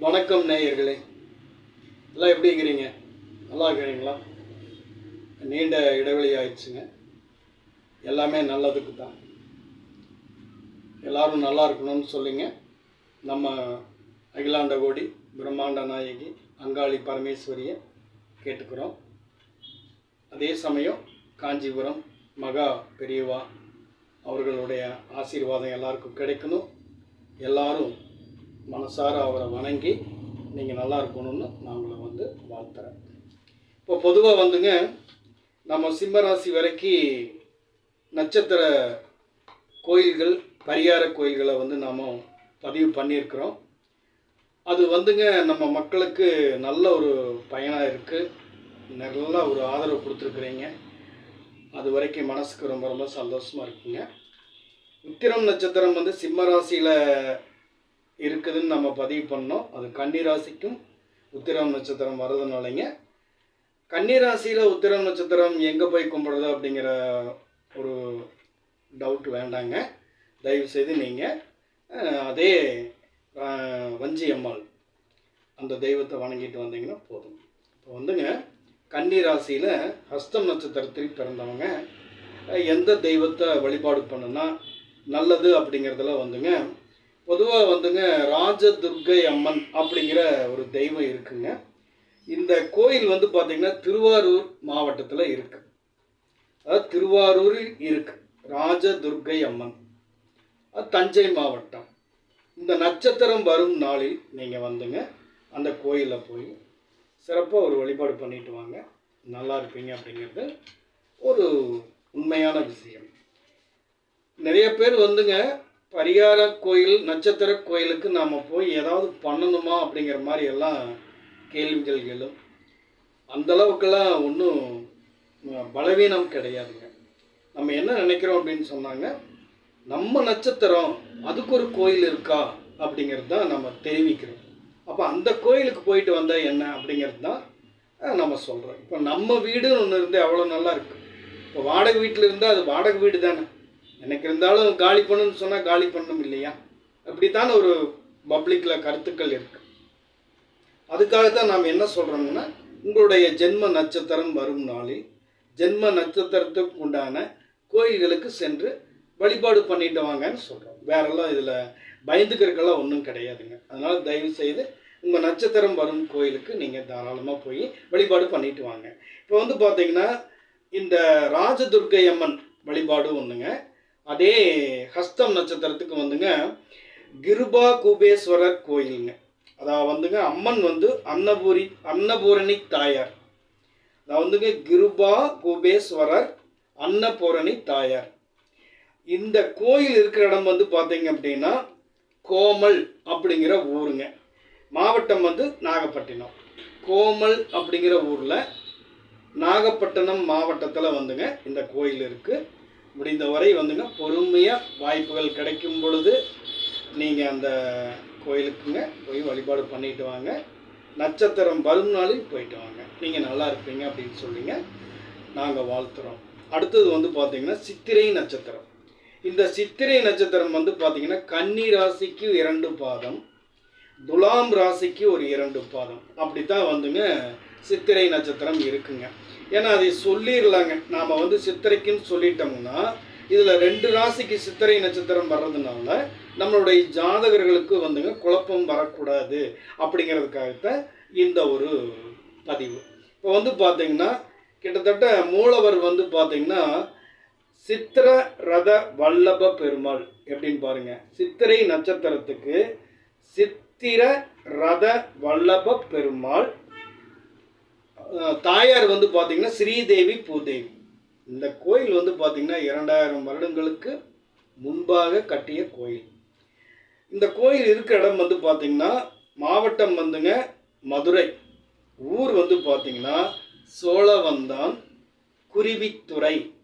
வணக்கம் நேயர்களே. எல்லாம் எப்படி இருக்கிறீங்க? நல்லா இருக்கிறீங்களா? நீண்ட இடைவெளி ஆயிடுச்சுங்க. எல்லாமே நல்லதுக்கு தான். எல்லாரும் நல்லா இருக்கணும்னு சொல்லிங்க. நம்ம அகிலாண்ட கோடி பிரம்மாண்ட நாயகி அங்காளி பரமேஸ்வரியை கேட்டுக்கிறோம். அதே சமயம் காஞ்சிபுரம் மகா பெரியவா அவர்களுடைய ஆசீர்வாதம் எல்லாருக்கும் கிடைக்கணும். எல்லாரும் மனசார அவரை வணங்கி நீங்கள் நல்லா இருக்கணும்னு நான் உங்களை வந்து வாழ்த்துறேன். இப்போ பொதுவாக வந்துங்க நம்ம சிம்மராசி வரைக்கும் நட்சத்திர கோயில்கள் பரிகார கோயில்களை வந்து நாம் பதிவு பண்ணியிருக்கிறோம். அது வந்துங்க நம்ம மக்களுக்கு நல்ல ஒரு பயனாக இருக்குது நல்ல ஒரு ஆதரவு கொடுத்துருக்குறீங்க. அது வரைக்கும் மனசுக்கு ரொம்ப ரொம்ப சந்தோஷமாக இருக்குங்க. உத்திரம் நட்சத்திரம் வந்து சிம்ம ராசியில் இருக்குதுன்னு நம்ம பதிவு பண்ணோம். அது கன்னிராசிக்கும் உத்திரம் நட்சத்திரம் வர்றதுனாலங்க. கன்னிராசியில் உத்திரம் நட்சத்திரம் எங்கே போய் கும்பிடுறது அப்படிங்கிற ஒரு டவுட் வேண்டாங்க. தயவுசெய்து நீங்கள் அதே வஞ்சி அம்மாள் அந்த தெய்வத்தை வணங்கிட்டு வந்தீங்கன்னா போதும். இப்போ வந்துங்க கன்னி ராசியில் ஹஸ்தம் நட்சத்திரத்தில் பிறந்தவங்க எந்த தெய்வத்தை வழிபாடு பண்ணுன்னா நல்லது அப்படிங்கிறதுல வந்துங்க பொதுவாக வந்துங்க ராஜதுர்கை அம்மன் அப்படிங்கிற ஒரு தெய்வம் இருக்குங்க. இந்த கோயில் வந்து பார்த்திங்கன்னா திருவாரூர் மாவட்டத்தில் இருக்கு. அதாவது திருவாரூரில் இருக்கு. ராஜதுர்கை அம்மன் அது தஞ்சை மாவட்டம். இந்த நட்சத்திரம் வரும் நாளில் நீங்கள் வந்துங்க அந்த கோயிலில் போய் சிறப்பாக ஒரு வழிபாடு பண்ணிட்டு வாங்க. நல்லா இருப்பீங்க அப்படிங்கிறது ஒரு உண்மையான விஷயம். நிறைய பேர் வந்துங்க பரிகார கோயில் நட்சத்திர கோயிலுக்கு நாம் போய் ஏதாவது பண்ணணுமா அப்படிங்கிற மாதிரி எல்லாம் கேள்விகள் எழும். அந்த அளவுக்கெல்லாம் ஒன்றும் பலவீனம் கிடையாதுங்க. நம்ம என்ன நினைக்கிறோம் அப்படின்னு சொன்னாங்க நம்ம நட்சத்திரம் அதுக்கு ஒரு கோயில் இருக்கா அப்படிங்கிறது தான் நம்ம தெரிவிக்கிறோம். அப்போ அந்த கோயிலுக்கு போயிட்டு வந்தால் என்ன அப்படிங்கிறது தான் நம்ம சொல்கிறோம் இப்போ நம்ம வீடுன்னு ஒன்று இருந்து அவ்வளோ நல்லா இருக்குது இப்போ வாடகை வீட்டில் இருந்தால் அது வாடகை வீடு தானே எனக்கு இருந்தாலும் காலி பண்ணணும்னு சொன்னால் காலி பண்ணணும் இல்லையா? அப்படித்தான் ஒரு பப்ளிக்கில் கருத்துக்கள் இருக்கு. அதுக்காகத்தான் நாம் என்ன சொல்கிறோம்னா உங்களுடைய ஜென்ம நட்சத்திரம் வரும் நாளில் ஜென்ம நட்சத்திரத்துக்கு உண்டான கோயில்களுக்கு சென்று வழிபாடு பண்ணிட்டு வாங்கன்னு சொல்கிறோம் வேறெல்லாம் இதில் பயந்துக்கிறதுக்கெல்லாம் ஒன்றும் கிடையாதுங்க. அதனால் தயவு செய்து உங்கள் நட்சத்திரம் வரும் கோயிலுக்கு நீங்கள் தாராளமாக போய் வழிபாடு பண்ணிட்டு வாங்க. இப்போ வந்து பார்த்தீங்கன்னா இந்த ராஜதுர்க்கை அம்மன் வழிபாடு ஒன்றுங்க அதே ஹஸ்தம் நட்சத்திரத்துக்கு வந்துங்க கிருபா குபேஸ்வரர் கோயிலுங்க. அதாவது வந்துங்க அம்மன் வந்து அன்னபூரி அன்னபூரணி தாயார். அதாவது வந்துங்க கிருபா குபேஸ்வரர் அன்னபூரணி தாயார். இந்த கோயில் இருக்கிற இடம் வந்து பார்த்தீங்க அப்படின்னா கோமல் அப்படிங்கிற ஊருங்க. மாவட்டம் வந்து நாகப்பட்டினம். கோமல் அப்படிங்கிற ஊரில் நாகப்பட்டினம் மாவட்டத்தில் வந்துங்க இந்த கோயில் இருக்குது முடிந்தவரை வந்துங்க பொறுமையாக வாய்ப்புகள் கிடைக்கும் பொழுது நீங்கள் அந்த கோயிலுக்குங்க போய் வழிபாடு பண்ணிட்டு வாங்க. நட்சத்திரம் வரும் நாளில் போயிட்டு வாங்க. நீங்கள் நல்லா இருப்பீங்க அப்படின்னு சொல்லிங்க நாங்கள் வாழ்த்துறோம். அடுத்தது வந்து பார்த்தீங்கன்னா சித்திரை நட்சத்திரம். இந்த சித்திரை நட்சத்திரம் வந்து பார்த்தீங்கன்னா கன்னி ராசிக்கு இரண்டு பாதம் துலாம் ராசிக்கு ஒரு இரண்டு பாதம். அப்படி தான் வந்துங்க சித்திரை நட்சத்திரம் இருக்குங்க. ஏன்னா அதை சொல்லிடலாங்க. நாம் வந்து சித்திரைக்குன்னு சொல்லிட்டோம்னா இதில் ரெண்டு ராசிக்கு சித்திரை நட்சத்திரம் வர்றதுனால நம்மளுடைய ஜாதகர்களுக்கு வந்துங்க குழப்பம் வரக்கூடாது அப்படிங்கிறதுக்காகத்தான் இந்த ஒரு பதிவு. இப்போ வந்து பார்த்தீங்கன்னா கிட்டத்தட்ட மூலவர் வந்து பார்த்தீங்கன்னா சித்திர ரத வல்லப பெருமாள் எப்படின்னு பாருங்க. சித்திரை நட்சத்திரத்துக்கு சித்திர ரத வல்லப பெருமாள் தாயார் வந்து பார்த்தீங்கன்னா ஸ்ரீதேவி பூதேவி. இந்த கோயில் வந்து பார்த்தீங்கன்னா இரண்டாயிரம் வருடங்களுக்கு முன்பாக கட்டிய கோயில். இந்த கோயில் இருக்கிற இடம் வந்து பார்த்தீங்கன்னா மாவட்டம் வந்துங்க மதுரை. ஊர் வந்து பார்த்தீங்கன்னா சோழவந்தான் குருவித்துறை.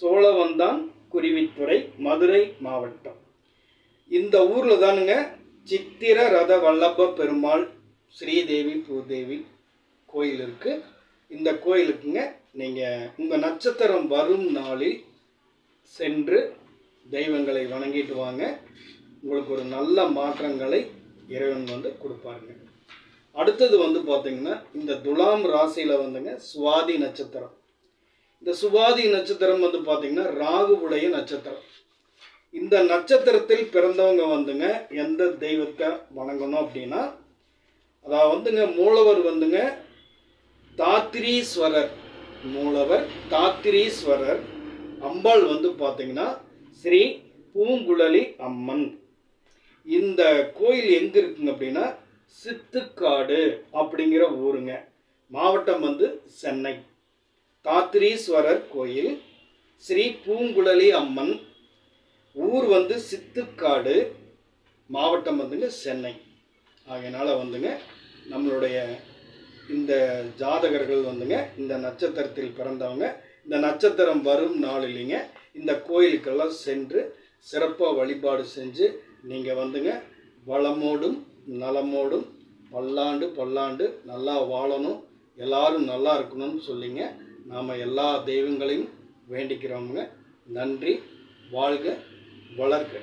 சோழவந்தான் குருவித்துறை மதுரை மாவட்டம். இந்த ஊரில் தானுங்க சித்திர ரத வல்லப பெருமாள் ஸ்ரீதேவி பூதேவி. கோயில் இருக்குது இந்த கோயிலுக்குங்க நீங்கள் உங்கள் நட்சத்திரம் வரும் நாளில் சென்று தெய்வங்களை வணங்கிட்டு வாங்க. உங்களுக்கு ஒரு நல்ல மாற்றங்களை இறைவன் வந்து கொடுப்பாருங்க. அடுத்தது வந்து பார்த்தீங்கன்னா இந்த துலாம் ராசியில் வந்துங்க சுவாதி நட்சத்திரம். இந்த சுவாதி நட்சத்திரம் வந்து பார்த்தீங்கன்னா ராகுவுடைய நட்சத்திரம். இந்த நட்சத்திரத்தில் பிறந்தவங்க வந்துங்க எந்த தெய்வத்தை வணங்கணும் அப்படின்னா அதாவது வந்துங்க மூலவர் வந்துங்க தாத்திரீஸ்வரர் மூலவர் தாத்திரீஸ்வரர். அம்பாள் வந்து பார்த்தீங்கன்னா ஸ்ரீ பூங்குழலி அம்மன். இந்த கோயில் எங்கே இருக்குங்க அப்படின்னா சித்துக்காடு அப்படிங்கிற ஊருங்க. மாவட்டம் வந்து சென்னை. தாத்திரீஸ்வரர் கோயில் ஸ்ரீ பூங்குழலி அம்மன். ஊர் வந்து சித்துக்காடு மாவட்டம் வந்துங்க சென்னை. ஆகையினால வந்துங்க நம்மளுடைய இந்த ஜாதகர்கள் வந்துங்க இந்த நட்சத்திரத்தில் பிறந்தவங்க இந்த நட்சத்திரம் வரும் நாளிலிங்க இந்த கோயிலுக்கெல்லாம் சென்று சிறப்பாக வழிபாடு செஞ்சு நீங்கள் வந்துங்க வளமோடும் நலமோடும் பல்லாண்டு பல்லாண்டு நல்லா வாழணும் எல்லாரும் நல்லா இருக்கணும்னு சொல்லிங்க. நாம் எல்லா தெய்வங்களையும் வேண்டிக்கிறோமுங்க. நன்றி வாழ்க வளர்க.